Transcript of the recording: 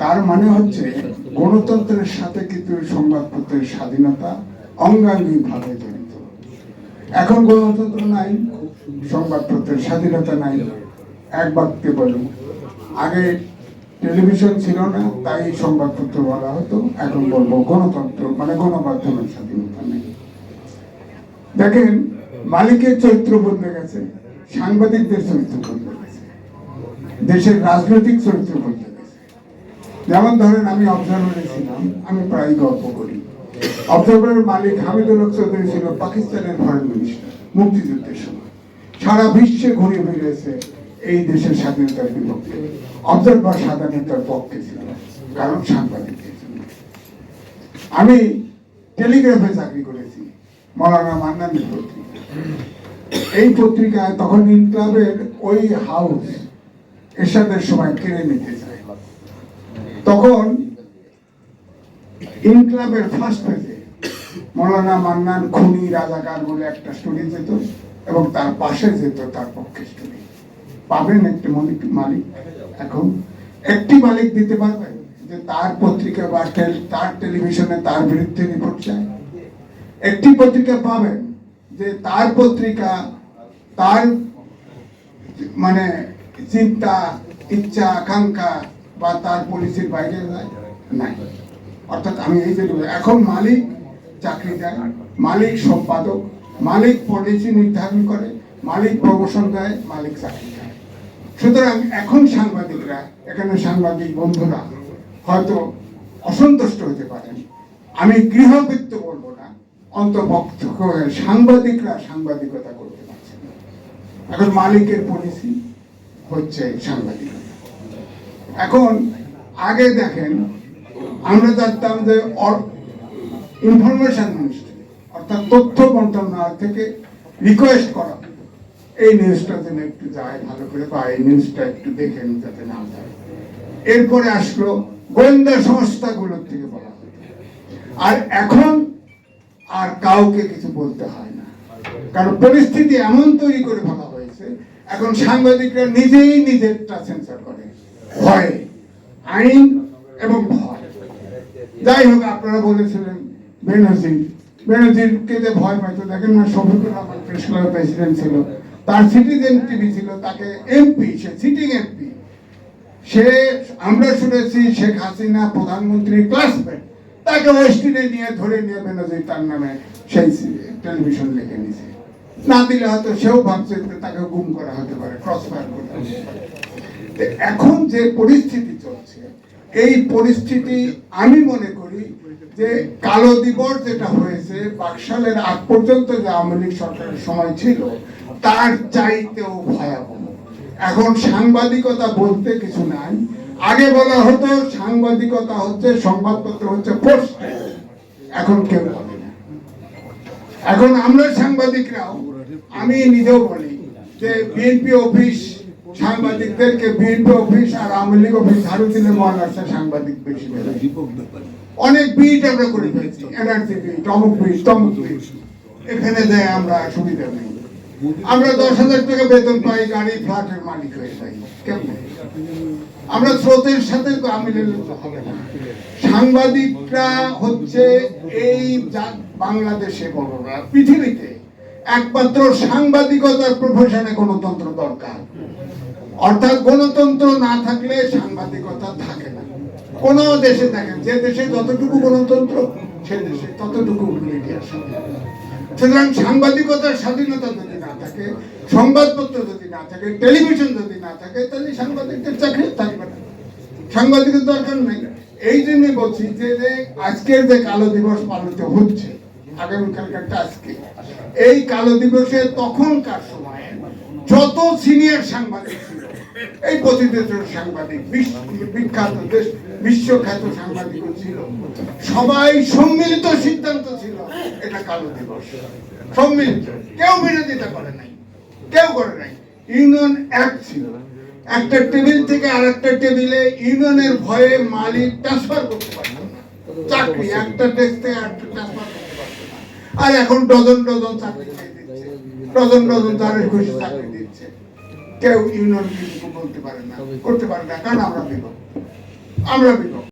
তার মানে হচ্ছে, গণতন্ত্রের সাথে কিন্তু সংবাদপত্রের স্বাধীনতা অঙ্গাঙ্গি ভাবে জড়িত। এখন গণতন্ত্র নাই, সংবাদপত্রের স্বাধীনতা নাই, এক বাক্যে বলুন। আগে টেলিভিশন ছিল না, তাই সংবাদপত্র বলা হতো, এখন বলব গণতন্ত্র মানে গণমাধ্যমের স্বাধীনতা নেই। দেখেন, মালিকের চরিত্র বদলে গেছে, সাংবাদিকদের চরিত্র বদলে গেছে। দেশের রাজনৈতিক চরিত্র বদলে গেছে যেমন ধরেন, আমি অবজারভারে ছিলাম, আমি প্রায় গল্প করি। অবজারভারের মালিক হামিদুল হক চৌধুরী ছিল পাকিস্তানের ফরেন মিনিস্টার মুক্তিযুদ্ধের সময়। সারা বিশ্বে ঘুরে বেরিয়েছে এই দেশের স্বাধীনতার বিপক্ষে। অবজারভার স্বাধীনতার পক্ষে ছিল কারণ সাংবাদিক আমি টেলিগ্রাফে চাকরি করেছি, মৌলানা মান্নানের পত্রিকা এই পত্রিকায় তখন ইনক্লাবের ওই হাউস এরশাদের সময় কেড়ে নিতে চায় তখন ইনক্লাবের ফার্স্ট পেজে মৌলানা মান্নান খুনি রাজাকার বলে একটা স্টোরি যেত এবং তার পাশে যেত তার পক্ষে স্টোরি পাবেন একটি মালিক মালিক এখন। একটি মালিক দিতে পারবেন যে তার পত্রিকা বা তার টেলিভিশনে তার বিরুদ্ধে রিপোর্ট চায়। একটি পত্রিকা পাবেন যে তার পত্রিকা তার মানে চিন্তা, ইচ্ছা, আকাঙ্ক্ষা বা তার পলিসির বাইরে নাই। অর্থাৎ আমি এই যে এখন মালিক চাকরি দেয়, মালিক সম্পাদক, মালিক পলিসি নির্ধারণ করে, মালিক প্রমোশন দেয়, মালিক চাকরি দেয়। সুতরাং এখন সাংবাদিকরা, এখানে সাংবাদিক বন্ধুরা হয়তো অসন্তুষ্ট হতে পারেন। আমি গৃহবৃত্ত বলব না অন্তপক্ষ সাংবাদিকরা সাংবাদিকতা করতে পারছে এখন মালিকের পলিসি হচ্ছে সাংবাদিকতা এখন আগে দেখেন, আমরা জানতাম যে ইনফরমেশন মিনিস্ট্রি অর্থাৎ তথ্য মন্ত্রণালয় থেকে রিকোয়েস্ট করা। এই নিউজটা যেন একটু যায়, ভালো করে বা এই নিউজটা একটু দেখেন যাতে না যায়। এরপরে আসলো গোয়েন্দা সংস্থাগুলোর থেকে বলা আর এখন আর কাউকে কিছু বলতে হয় না। কারণ পরিস্থিতি এমন তৈরি করে ফেলা এখন সাংবাদিকরা নিজেই নিজেরটা সেন্সার করে। ভয়ে, আইন এবং ভয়। যাই হোক, আপনারা বলেছিলেন বেনজির। বেনজিরকে যে ভয় পাইতো দেখেন না, শফিকুর রহমান প্রেস ক্লাবের প্রেসিডেন্ট ছিল। তার সিটিজেন টিভি ছিল, তাকে এমপি সে সিটিং এমপি সে, আমরা শুনেছি শেখ হাসিনা প্রধানমন্ত্রীর ক্লাসমেট তাকে ওয়েস্টিনে নিয়ে ধরে নিয়ে বেনজির তার নামে সেই টেলিভিশন লিখে নিছে। না দিলে হয়তো সেও ভাবছে তাকে গুম করা হতে পারে ক্রস ফায়ার করতে এখন যে পরিস্থিতি চলছে, এই পরিস্থিতি আমি মনে করি যে কালো দিবস যেটা হয়েছে বাকশালের আগ পর্যন্ত যে আওয়ামী লীগ সরকারের সময় ছিল, তার চাইতেও ভয়াবহ। এখন সাংবাদিকতা বলতে কিছু নাই। আগে বলা হতো, সাংবাদিকতা হচ্ছে, সংবাদপত্র হচ্ছে পোস্ট এখন কেউ বলে না। এখন আমরা সাংবাদিকরাও আমি নিজেও বলি যে বিএনপি অফিস সাংবাদিকদেরকে বিএনপি অফিস আর আওয়ামী লীগ অফিস ঝাড়ু দিলে মহারাষ্ট্র সাংবাদিক বেশি অনেক বিট আমরা করে ফেলছি এনার্জি বিট অমুক বিট তমুক বিট। এখানে দেয় আমরা সুবিধা নেই। আমরা দশ হাজার টাকা বেতন পাই গাড়ি ফ্ল্যাটের মালিক হয়ে যাই। কেমন? আমরা স্রোতের সাথে আমিলে হবে না। সাংবাদিকরা হচ্ছে এই বাংলাদেশে বলো না পৃথিবীতে। একমাত্র সাংবাদিকতার প্রফেশনে গণতন্ত্র দরকার। অর্থাৎ গণতন্ত্র না থাকলে সাংবাদিকতা থাকে না। কোন দেশে দেখেন, যে দেশে যতটুকু গণতন্ত্র সে দেশে ততটুকু মিডিয়া সুতরাং সাংবাদিকতার স্বাধীনতা যদি না থাকে, সংবাদপত্র যদি না থাকে, টেলিভিশন যদি না থাকে, তাহলে সাংবাদিকদের চাকরি থাকবে না। সাংবাদিকের দরকার নেই। এই জন্য বলছি যে আজকের যে কালো দিবস পালিত হচ্ছে আগামীকালকারটা আজকে। এই কালো দিবসে তখনকার সময়ে যত সিনিয়র সাংবাদিক ছিল, এই প্রতিবেদন সাংবাদিক বিখ্যাত দেশ, বিশ্বখ্যাত সাংবাদিক ছিল, সবাই সম্মিলিত সিদ্ধান্ত ছিল, এটা কালো দিবস। সম্মিলিত। কেউ বিরোধিতা করে নাই, কেউ করে নাই। ইউনিয়ন এক ছিল। একটা টেবিল থেকে আর একটা টেবিলে ইউনিয়নের ভয়ে মালিক ট্রান্সফার করতে পারত না। চাকরি, একটা ডেস্ক থেকে আরেকটা ট্রান্সফার আর এখন ডজন ডজন চাকরি ডজন ডজন চাকরি খুশি চাকরি দিচ্ছে। কেউ ইউনিয়ন বলতে পারে না, করতে পারে না, কারণ আমরা বিভক্ত। আমরা বিভক্ত।